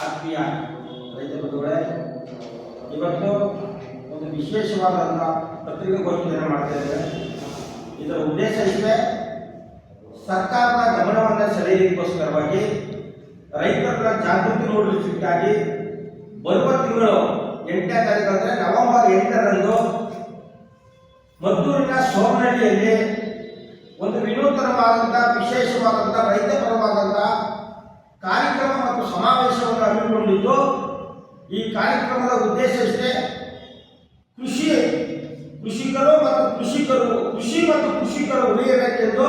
ಆತ್ಮೀಯ ರೈತ ಬಂಧುಗಳೇ ಇವತ್ತು ಒಂದು ವಿಶೇಷವಾದಂಥ ಪತ್ರಿಕಾಗೋಷ್ಠಿಯನ್ನು ಮಾಡ್ತಾ ಇದ್ದೇವೆ ಇದರ ಉದ್ದೇಶ ಇಷ್ಟೇ, ಸರ್ಕಾರದ ಗಮನವನ್ನು ಸೆಳೆಯಲಿಕ್ಕೋಸ್ಕರವಾಗಿ ರೈತರ ಜಾಗೃತಿ ಮೂಡಿಸಲಿಕ್ಕಾಗಿ ಬರುವ ತಿಂಗಳು ಎಂಟನೇ ತಾರೀಕು ಅಂದರೆ ನವೆಂಬರ್ ಎಂಟರಂದು ಮದ್ದೂರಿನ ಸೋಮನಹಳ್ಳಿಯಲ್ಲಿ ಒಂದು ವಿನೂತನವಾದಂಥ ವಿಶೇಷವಾದಂಥ ರೈತ ಪರವಾದಂಥ ಈ ಕಾರ್ಯಕ್ರಮದ ಉದ್ದೇಶ ಇಷ್ಟೇ. ಕೃಷಿ, ಕೃಷಿಕರು ಮತ್ತು ಕೃಷಿಕರು, ಕೃಷಿ ಮತ್ತು ಕೃಷಿಕರು ಉಳಿಯಬೇಕೆಂದು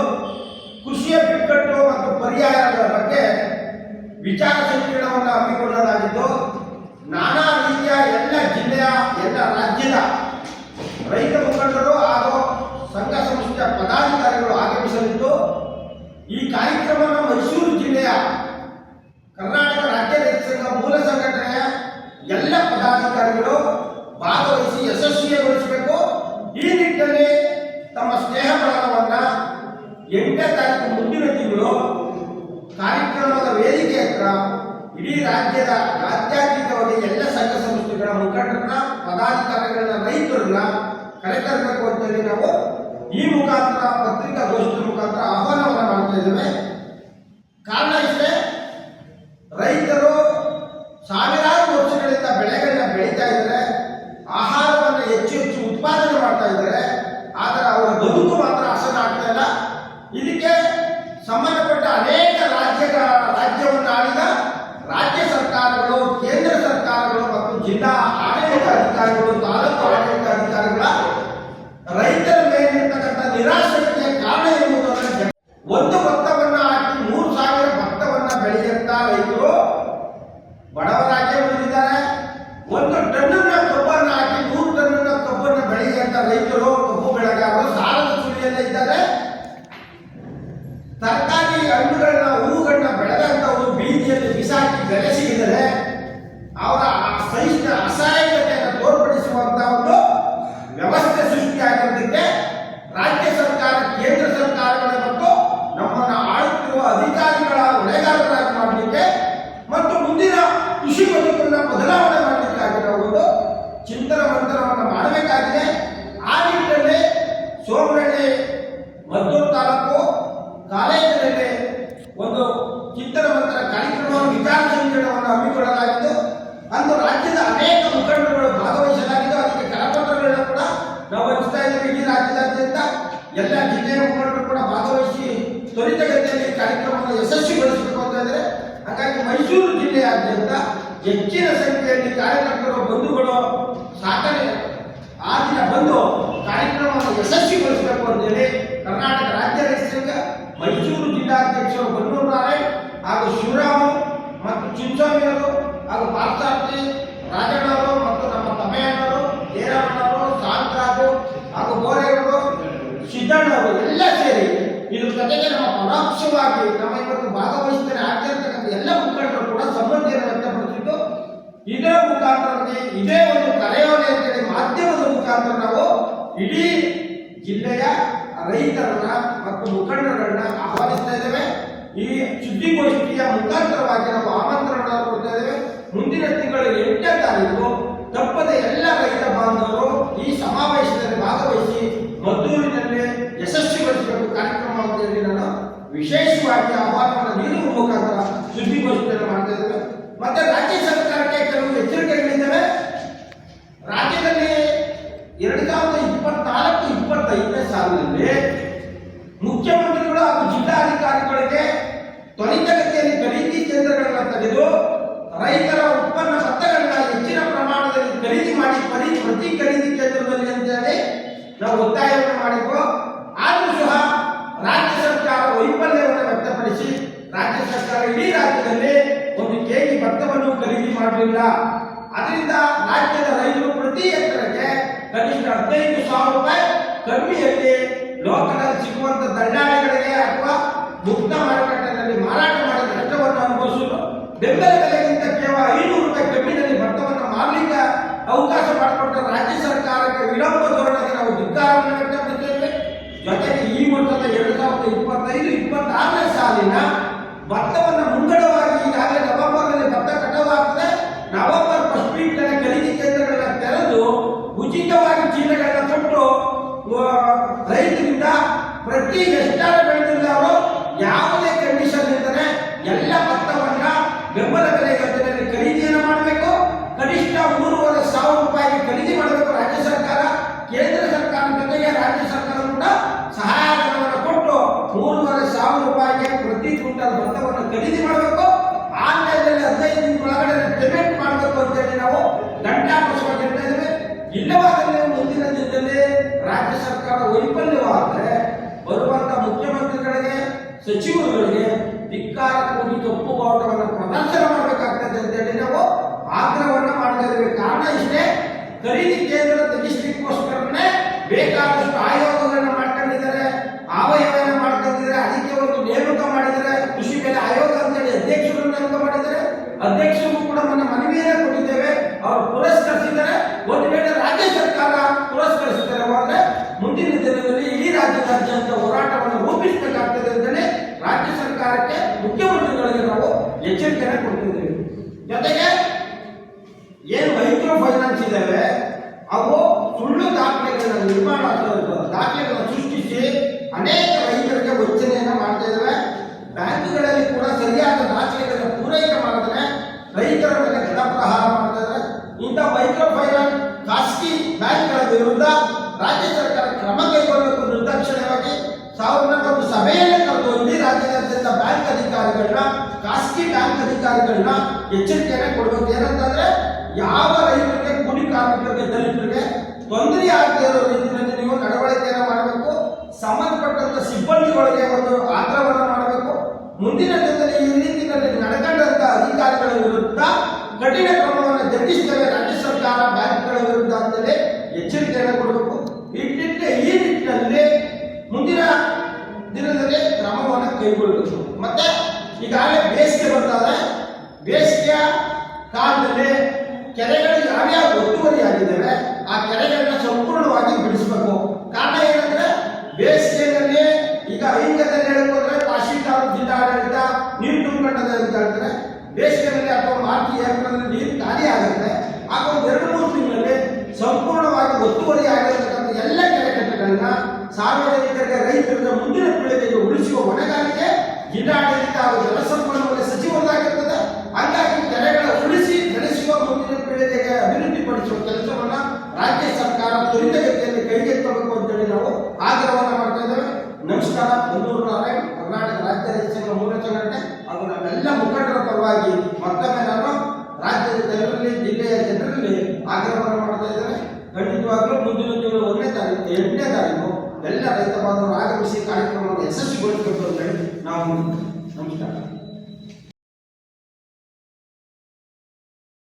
ಕೃಷಿಯ ಬಿಕ್ಕಟ್ಟು ಮತ್ತು ಪರ್ಯಾಯಗಳ ಬಗ್ಗೆ ವಿಚಾರ ಸಂಕಿರಣವನ್ನು ಹಮ್ಮಿಕೊಳ್ಳಲಾಗಿದ್ದು, ನಾನಾ ರೀತಿಯ ಎಲ್ಲ ಜಿಲ್ಲೆಯ, ಎಲ್ಲ ರಾಜ್ಯದ ರೈತ ಮುಖಂಡರು ಹಾಗೂ ಸಂಘ ಸಂಸ್ಥೆಯ ಪದಾಧಿಕಾರಿಗಳು ಆಗಮಿಸಲಿದ್ದು, ಈ ಕಾರ್ಯಕ್ರಮವನ್ನು ಮೈಸೂರು ಜಿಲ್ಲೆಯ ಕರ್ನಾಟಕ ರಾಜ್ಯ ರೈತ ಸಂಘ ಮೂಲ ಸಂಘಟನೆಯ ಎಲ್ಲ ಪದಾಧಿಕಾರಿಗಳು ಭಾಗವಹಿಸಿ ಯಶಸ್ವಿಗೊಳಿಸಬೇಕು ಈ ನಿಟ್ಟಿನಲ್ಲಿ ತಮ್ಮ ಸ್ನೇಹ ಬಳಗವನ್ನ ಎಂಟನೇ ತಾರೀಕು ಮುಂದಿನ ತಿಂಗಳು ಕಾರ್ಯಕ್ರಮದ ವೇದಿಕೆ ಹತ್ರ ಇಡೀ ರಾಜ್ಯದ ರಾಜ್ಯಾತೀತವಾಗಿ ಎಲ್ಲ ಸಂಘ ಸಂಸ್ಥೆಗಳ ಮುಖಂಡರನ್ನ, ಪದಾಧಿಕಾರಿಗಳನ್ನ, ರೈತರನ್ನ ಕರೆತರಬೇಕು ಅಂತೇಳಿ ನಾವು ಈ ಮುಖಾಂತರ ಪತ್ರಿಕಾಗೋಷ್ಠಿ ಮುಖಾಂತರ ಆಹ್ವಾನವನ್ನು ಮಾಡ್ತಾ ಇದ್ದೇವೆ. ಕಾರಣ ಇಷ್ಟೇ, ರೈತರು ಸಾವಿರಾರು ಅಧಿಕಾರಿಗಳು ತಾಲೂಕು ಆಡಳಿತ ಅಧಿಕಾರಿಗಳ ರೈತರ ಮೇಲಿರ್ತಕ್ಕಂಥ ನಿರಾಸಕ್ತಿಯ ಕಾರಣ ಎಂಬುದನ್ನು ಒಂದು ಭತ್ತವನ್ನ ಹಾಕಿ ಮೂರು ಸಾವಿರ ಭತ್ತವನ್ನ ಬೆಳೆಯಂತ ರೈತರು ಬಡವರಾಗೇ ಉಳಿದಿದ್ದಾರೆ ಒಂದು ಟನ್ನನ್ನ ಕಬ್ಬನ್ನ ಹಾಕಿ ನೂರು ಟನ್ನ ಕಬ್ಬನ್ನ ಬೆಳೆಯಂತ ರೈತರು ಕಬ್ಬು ಬೆಳೆಗಾರರು ಸಾಲದ ಸುಳಿಯಲ್ಲೇ ಇದ್ದಾರೆ. ತರಕಾರಿ ಹಣ್ಣುಗಳನ್ನ, ಹೂಗಳನ್ನ ಬೆಳೆದಂತವರು ಬೀದಿಯಲ್ಲಿ ಬಿಸಾಕಿ ಬೆಲೆ ಸಿಗಿದರೆ ಅವರ ಸಹಿತ ಅಸಹಾಯಕತೆಯನ್ನು ತೋರ್ಪಡಿಸುವಂತ ಒಂದು ವ್ಯವಸ್ಥೆ ಸೃಷ್ಟಿಯಾಗಿರೋದಕ್ಕೆ ರಾಜ್ಯ ಸರ್ಕಾರ ಕೇಂದ್ರ ಸರ್ಕಾರಗಳ ಮತ್ತು ನಮ್ಮನ್ನು ಆಳುತ್ತಿರುವ ಅಧಿಕಾರಿಗಳ ಹೊಣೆಗಾರರಾಗಿ ಮಾಡಲಿಕ್ಕೆ ಮತ್ತು ಮುಂದಿನ ಕೃಷಿ ಬದುಕನ್ನ ಬದಲಾವಣೆ ಮಾಡಲಿಕ್ಕಾಗಿ ನಾವು ಒಂದು ಚಿಂತನ ಮಂಥನವನ್ನು ಮಾಡಬೇಕಾಗಿದೆ ಆ ನಿಟ್ಟಿನಲ್ಲಿ ಸೋಮನಹಳ್ಳಿ ಮದ್ದೂರು ತಾಲೂಕು ಕಾಲೇಜಿನಲ್ಲಿ ಒಂದು ಚಿಂತನ ಮಂಥನ ಕಾರ್ಯಕ್ರಮವನ್ನು ವಿಚಾರ ಸಂಕಿರಣವನ್ನು ಹಮ್ಮಿಕೊಳ್ಳಲಾಗಿದ್ದು ಅಂದು ರಾಜ್ಯದ ಅನೇಕ ಮುಖಂಡರುಗಳು ಭಾಗವಹಿಸಲಾಗಿದ್ದು ಅದಕ್ಕೆ ಕರಪತ್ರಗಳನ್ನ ಕೂಡ ನಾವು ಹಂಚ್ತಾ ಇದ್ದೀವಿ ಇಡೀ ರಾಜ್ಯದಾದ್ಯಂತ ಎಲ್ಲ ಜಿಲ್ಲೆಯ ಮುಖಂಡರು ಕೂಡ ಭಾಗವಹಿಸಿ ತ್ವರಿತಗತಿಯಲ್ಲಿ ಕಾರ್ಯಕ್ರಮವನ್ನು ಯಶಸ್ವಿಗೊಳಿಸಬೇಕು ಅಂತ ಹೇಳಿದ್ರೆ, ಹಾಗಾಗಿ ಮೈಸೂರು ಜಿಲ್ಲೆಯಾದ್ಯಂತ ಹೆಚ್ಚಿನ ಸಂಖ್ಯೆಯಲ್ಲಿ ಕಾರ್ಯಕರ್ತರು ಬಂಧುಗಳು ಸಾಕಣೆ, ಆ ದಿನ ಬಂದು ಕಾರ್ಯಕ್ರಮವನ್ನು ಯಶಸ್ವಿಗೊಳಿಸಬೇಕು ಅಂತೇಳಿ ಕರ್ನಾಟಕ ರಾಜ್ಯ ರೈತ ಸಂಘ ಮೈಸೂರು ಜಿಲ್ಲಾಧ್ಯಕ್ಷರು ಬನ್ನೂರು ನಾರಾಯಣ್ ಹಾಗೂ ಶಿವರಾಮು ಮತ್ತು ಚಿಂಚಾಮಿಯವರು ಹಾಗೂ ಪಾರ್ಥಾರ್ಥಿ ರಾಜಣ್ಣವರು ಮತ್ತು ನಮ್ಮ ತಮ್ಮಯ್ಯನವರು ಜಯರಾಮಣ್ಣವರು ಶಾಂತರಾಜು ಹಾಗೂ ಗೋರೆಯವರು ಸಿದ್ದಣ್ಣವರು ಎಲ್ಲ ಸೇರಿ ಇದ್ರ ಜೊತೆಗೆ ನಮ್ಮ ಪರೋಕ್ಷವಾಗಿ ನಮ್ಮ ಇವತ್ತು ಭಾಗವಹಿಸ್ತಾರೆ ಆಗ್ತಿರ್ತಕ್ಕಂಥ ಎಲ್ಲ ಮುಖಂಡರು ಕೂಡ ಸಮೃದ್ಧಿಯನ್ನು ವ್ಯಕ್ತಪಡಿಸಿದ್ದು, ಇದರ ಮುಖಾಂತರ ಇದೇ ಒಂದು ಕರೆಯೋಲೆ ಅಂತೇಳಿ ಮಾಧ್ಯಮದ ಮುಖಾಂತರ ನಾವು ಇಡೀ ಜಿಲ್ಲೆಯ ರೈತರನ್ನ ಮತ್ತು ಮುಖಂಡರನ್ನ ಆಹ್ವಾನಿಸ್ತಾ ಇದ್ದೇವೆ. ಈ ಸುದ್ದಿಗೋಷ್ಠಿಯ ಮುಖಾಂತರವಾಗಿ ನಾವು ಆಮಂತ್ರಣ ಕೊಡ್ತಾ ಇದ್ದೇವೆ. ಮುಂದಿನ ತಿಂಗಳ ಎಂಟನೇ ತಾರೀಕು ತಪ್ಪದೆ ಎಲ್ಲ ರೈತ ಬಾಂಧವರು ಈ ಸಮಾವೇಶದಲ್ಲಿ ಭಾಗವಹಿಸಿ ಮದ್ದೂರಿನಲ್ಲಿ ಯಶಸ್ವಿಗೊಳಿಸಬೇಕು ಕಾರ್ಯಕ್ರಮ ಅಂತ ಹೇಳಿ ನಾನು ವಿಶೇಷವಾಗಿ ಆಹ್ವಾನವನ್ನು ನೀಡುವ ಮುಖಾಂತರ ಸುದ್ದಿಗೋಷ್ಠಿಯನ್ನು ಮಾಡ್ತಾ ಇದ್ದಾರೆ ಮತ್ತೆ ರಾಜ್ಯ ಸರ್ಕಾರಕ್ಕೆ ಕೆಲವು ಎಚ್ಚರಿಕೆಗಳಿದ್ದಾವೆ. ರಾಜ್ಯದಲ್ಲಿ ಎರಡು ಸಾವಿರದ ಇಪ್ಪತ್ನಾಲ್ಕು, ಇಪ್ಪತ್ತೈದನೇ ಸಾಲಿನಲ್ಲಿ ಮುಖ್ಯಮಂತ್ರಿಗಳು ಹಾಗೂ ಜಿಲ್ಲಾಧಿಕಾರಿಗಳಿಗೆ ತ್ವರಿತಗತಿಯಲ್ಲಿ ಖರೀದಿ ಕೇಂದ್ರಗಳನ್ನು ತೆಗೆದು ರೈತರ ಉತ್ಪನ್ನ ಭತ್ತಗಳನ್ನ ಹೆಚ್ಚಿನ ಪ್ರಮಾಣದಲ್ಲಿ ಖರೀದಿ ಮಾಡಿ ಪರಿ, ಪ್ರತಿ ಖರೀದಿ ಕೇಂದ್ರದಲ್ಲಿ ಅಂತೇಳಿ ನಾವು ಒತ್ತಾಯವನ್ನು ಮಾಡಿದ್ವು ಆದರೂ ಸಹ ರಾಜ್ಯ ಸರ್ಕಾರ ವೈಫಲ್ಯವನ್ನು ವ್ಯಕ್ತಪಡಿಸಿ ರಾಜ್ಯ ಸರ್ಕಾರ ಇಡೀ ರಾಜ್ಯದಲ್ಲಿ ಒಂದು ಕೆಜಿ ಖರೀದಿ ಮಾಡಲಿಲ್ಲ ಅದರಿಂದ ರಾಜ್ಯದ ರೈತರು ಪ್ರತಿ ಎಕರೆಗೆ ಕನಿಷ್ಠ ಹದಿನೈದು ಸಾವಿರ ರೂಪಾಯಿ ಕಮ್ಮಿಯಲ್ಲಿ ಲೋಕದಲ್ಲಿ ಸಿಗುವಂತ ದಳ್ಳಾಳಿಗಳಿಗೆ ಅಥವಾ ಮುಕ್ತ ಮಾರುಕಟ್ಟೆಯಲ್ಲಿ ಮಾರಾಟ ಮಾಡಿದ ನಷ್ಟವನ್ನು ಅನುಭವಿಸಲು ಬೆಂಬಲ ಬೆಲೆಗಿಂತ ಕೇವಲ ಐನೂರು ರೂಪಾಯಿ ಕಮ್ಮಿನಲ್ಲಿ ಭತ್ತವನ್ನು ಮಾರಲಿಕ್ಕೆ ಅವಕಾಶ ಮಾಡಿಕೊಟ್ಟ ರಾಜ್ಯ ಸರ್ಕಾರಕ್ಕೆ ವಿಳಂಬ ಧೋರಣೆಗೆ ನಾವು ಧಿಕ್ಕಾರವನ್ನು ವ್ಯಕ್ತಪಡಿಸುತ್ತೇವೆ. ಜೊತೆಗೆ ಈ ವರ್ಷದ ಎರಡು ಸಾವಿರದ ಇಪ್ಪತ್ತೈದು, ಇಪ್ಪತ್ತಾರನೇ ಸಾಲಿನ ಭತ್ತವನ್ನು ಪ್ರತಿ ಎಷ್ಟಾರ ಬೆಳೆದಿಲ್ಲ ಅವರು ಯಾವುದೇ ಕಂಡೀಷನ್ ಇದ್ದರೆ ಎಲ್ಲ ಭತ್ತವನ್ನ ಬೆಂಬಲ ಬೆಲೆ ಯೋಜನೆಯಲ್ಲಿ ಖರೀದಿಯನ್ನು ಮಾಡಬೇಕು. ಕನಿಷ್ಠ ಮೂರುವರೆ ಸಾವಿರ ರೂಪಾಯಿಗೆ ಖರೀದಿ ಮಾಡಬೇಕು ರಾಜ್ಯ ಸರ್ಕಾರ. ಕೇಂದ್ರ ಸರ್ಕಾರದ ಜೊತೆಗೆ ರಾಜ್ಯ ಸರ್ಕಾರ ಕೂಡ ಸಹಾಯಧನವನ್ನು ಕೊಟ್ಟು ಮೂರುವರೆ ಸಾವಿರ ರೂಪಾಯಿಗೆ ಪ್ರತಿ ಕ್ವಿಂಟಲ್ ಭತ್ತವನ್ನು ಖರೀದಿ ಮಾಡಬೇಕು. ಆನ್ಲೈನ್ ಹದಿನೈದು ದಿನ ಒಳಗಡೆ ಪೇಮೆಂಟ್ ಮಾಡಬೇಕು ಅಂತೇಳಿ ನಾವು ದಂಡ ಹೇಳ್ತಾ ಇಲ್ಲವಾದರೆ ಇಲ್ಲವಾದಲ್ಲಿ ಮುಂದಿನ ದಿನದಲ್ಲಿ ರಾಜ್ಯ ಸರ್ಕಾರ ವೈಫಲ್ಯವಾದರೆ ಬರುವಂತ ಮುಖ್ಯಮಂತ್ರಿಗಳಿಗೆ, ಸಚಿವರುಗಳಿಗೆ ಧಿಕ್ಕಾರ ಕೂಗಿ ತಪ್ಪು ಬಾವುಟವನ್ನು ಪ್ರದರ್ಶನ ಮಾಡಬೇಕಾಗ್ತದೆ ಅಂತೇಳಿ ನಾವು ಆಗ್ರಹವನ್ನು ಮಾಡ್ತಾ ಕಾರಣ ಇಷ್ಟೇ. ಖರೀದಿ ಕೇಂದ್ರ ತೆಗಿಸ್ಲಿಕ್ಕೋಸ್ಕರನೇ ಬೇಕಾದಷ್ಟು ಆಯೋಗಗಳನ್ನ ಮಾಡ್ಕೊಂಡಿದ್ದಾರೆ ಆವಯವನ್ನ ಮಾಡ್ಕೊಂಡಿದ್ದಾರೆ ಅದಕ್ಕೆ ಒಂದು ನೇಮಕ ಮಾಡಿದ್ದಾರೆ ಕೃಷಿ ಬೆಲೆ ಆಯೋಗ ಅಂತೇಳಿ ಅಧ್ಯಕ್ಷರು ನೇಮಕ ಮಾಡಿದ್ದಾರೆ ಅಧ್ಯಕ್ಷರು ಕೂಡ ನನ್ನ ಮನವಿಯನ್ನ ಕೊಟ್ಟಿದ್ದೇವೆ ಅವರು ಪುರಸ್ಕರಿಸಿದ್ದಾರೆ ಒಂದು ವೇಳೆ ರಾಜ್ಯ ಸರ್ಕಾರ ಪುರಸ್ಕರಿಸಿದ್ದಾರೆ ಹೋದ್ರೆ ಮುಂದಿನ ದಿನದಲ್ಲಿ ಇಡೀ ರಾಜ್ಯದಾದ್ಯಂತ ಹೋರಾಟವನ್ನು ರೂಪಿಸಬೇಕಾಗ್ತದೆ ಅಂತೇಳಿ ರಾಜ್ಯ ಸರ್ಕಾರಕ್ಕೆ ಮುಖ್ಯಮಂತ್ರಿಗಳಿಗೆ ನಾವು ಎಚ್ಚರಿಕೆಯನ್ನು ಕೊಡ್ತಿದ್ದೇವೆ ಜೊತೆಗೆ ಏನು ಮೈಕ್ರೋ ಫೈನಾನ್ಸ್ ಇದ್ದಾವೆ ಅವು ಸುಳ್ಳು ದಾಖಲೆಗಳನ್ನು ನಿರ್ಮಾಣ ದಾಖಲೆಗಳನ್ನು ಸೃಷ್ಟಿಸಿ ಅನೇಕ ರೈತರಿಗೆ ವಂಚನೆಯನ್ನು ಮಾಡ್ತಾ ಇದ್ದಾವೆ ಬ್ಯಾಂಕ್ಗಳಲ್ಲಿ ಕೂಡ ಸರಿಯಾದ ದಾಖಲೆಗಳನ್ನು ಪೂರೈಕೆ ಮಾಡಿದ್ರೆ ರೈತರ ಮೇಲೆ ಗಡಪ್ರಹಾರ ಮಾಡ್ತಾ ಇದ್ದಾರೆ ಇಂಥ ಮೈಕ್ರೋ ಫೈನಾನ್ಸ್ ಖಾಸಗಿ ಬ್ಯಾಂಕ್ಗಳ ವಿರುದ್ಧ ರಾಜ್ಯ ಸರ್ಕಾರ ಕ್ರಮ ಕೈಗೊಳ್ಳಬೇಕು ನಿರ್ದಾಕ್ಷಿಣ್ಯವಾಗಿ ಸಾವಿರದ ಒಂದು ರಾಜ್ಯದಾದ್ಯಂತ ಬ್ಯಾಂಕ್ ಅಧಿಕಾರಿಗಳನ್ನ ಖಾಸಗಿ ಬ್ಯಾಂಕ್ ಅಧಿಕಾರಿಗಳನ್ನ ಎಚ್ಚರಿಕೆಯನ್ನ ಕೊಡಬೇಕು. ಏನಂತಂದ್ರೆ, ಯಾವ ರೈತರಿಗೆ, ಕೂಲಿ ಕಾರ್ಮಿಕರಿಗೆ, ದಲಿತರಿಗೆ ತೊಂದರೆ ಆಗದೇ ಇರೋ ರೀತಿಯಲ್ಲಿ ನೀವು ನಡವಳಿಕೆಯನ್ನ ಮಾಡಬೇಕು. ಸಂಬಂಧಪಟ್ಟಂತ ಸಿಬ್ಬಂದಿಗಳಿಗೆ ಒಂದು ಆಗ್ರಹವನ್ನು ಮಾಡಬೇಕು. ಮುಂದಿನ ದಿನದಲ್ಲಿ ಈ ರೀತಿಯಲ್ಲಿ ನಡೆಕೊಂಡಂತ ಅಧಿಕಾರಿಗಳ ವಿರುದ್ಧ ಕಠಿಣ ಕ್ರಮವನ್ನು ಜರುಗಿಸ್ತೇವೆ ಈಗಾಗಲೇ ಬೇಸಿಗೆ ಬರ್ತಾರೆ ಬೇಸಿಗೆಯ ಕಾಲದಲ್ಲಿ ಕೆರೆಗಳು ಯಾವ್ಯಾವ ಒತ್ತುವರಿ ಆಗಿದ್ದಾವೆ ಆ ಕೆರೆಗಳನ್ನ ಸಂಪೂರ್ಣವಾಗಿ ಬಿಡಿಸಬೇಕು. ಕಾರಣ ಏನಂದ್ರೆ, ಬೇಸಿಗೆಯಲ್ಲಿ ಈಗ ಐಂಗದಲ್ಲಿ ಹೇಳ್ಕೊಂಡ್ರೆ ತಹಶೀಲ್ದಾರ್ ಜಿಲ್ಲಾಡಳಿತ, ನೀರು ತುಂಬಿಕೊಂಡದೆ ಅಂತ ಹೇಳ್ತಾರೆ. ಬೇಸಿಗೆಯಲ್ಲಿ ಅಥವಾ ಮಾರ್ಚ್ ಏಪ್ರಿಲ್ ನೀರು ಖಾಲಿ ಆಗುತ್ತೆ. ಆಗ ಒಂದು ಎರಡು ಮೂರು ತಿಂಗಳಲ್ಲಿ ಸಂಪೂರ್ಣವಾಗಿ ಒತ್ತುವರಿ ಆಗಿರತಕ್ಕಂಥ ಎಲ್ಲ ಕೆರೆಕಟ್ಟೆಗಳನ್ನ ಸಾರ್ವಜನಿಕರಿಗೆ, ರೈತರಿಗೆ ಮುಂದಿನ ಪೀಳಿಗೆಗೆ ಉಳಿಸುವ ಹೊಣೆಗಾರಿಕೆ ಜಿಲ್ಲಾಡಳಿತ ಹಾಗೂ ಜಲಸಂಪನ್ಮೂಲ ಸಚಿವರಾಗಿರ್ತದೆ ಹಾಗಾಗಿ ಕೆರೆಗಳ ಉಳಿಸಿ ನಡೆಸುವ ಮುಂದಿನ ಪೀಳಿಗೆಗೆ ಅಭಿವೃದ್ಧಿಪಡಿಸುವ ಕೆಲಸವನ್ನ ರಾಜ್ಯ ಸರ್ಕಾರ ತ್ವರಿತಗತಿಯಲ್ಲಿ ಕೈಗೆತ್ತಬೇಕು ಅಂತೇಳಿ ನಾವು ಆಗ್ರಹವನ್ನ ಮಾಡ್ತಾ ಇದ್ದೇವೆ. ನಮಸ್ಕಾರ, ಬೆಂಗಳೂರು ನಾರಾಯಣ್, ಕರ್ನಾಟಕ ರಾಜ್ಯ ರೈತ ಸಂಘ ಮೂಲ ಹಾಗೂ ನಮ್ಮೆಲ್ಲ ಮುಖಂಡರ ಪರವಾಗಿ ಮತ್ತೊಮ್ಮೆ ನಾನು ರಾಜ್ಯದ ಜನರಲ್ಲಿ, ಜಿಲ್ಲೆಯ ಜನರಲ್ಲಿ ಆಗ್ರಹವನ್ನು ಮಾಡ್ತಾ ಇದ್ದೇವೆ. ಖಂಡಿತವಾಗ್ಲೂ ಮುಂದಿನ ತಿಂಗಳು ಒಂದನೇ ತಾರೀಕು, ಎಂಟನೇ ತಾರೀಕು ಎಲ್ಲ ರೈತ ಬಾಂಧವರು ಆಗಮಿಸಿ ಕಾರ್ಯಕ್ರಮವನ್ನು ಯಶಸ್ವಿಗೊಳಿಸಬೇಕು ಅಂತ ಹೇಳಿ ನಾವು ನಮಸ್ಕಾರ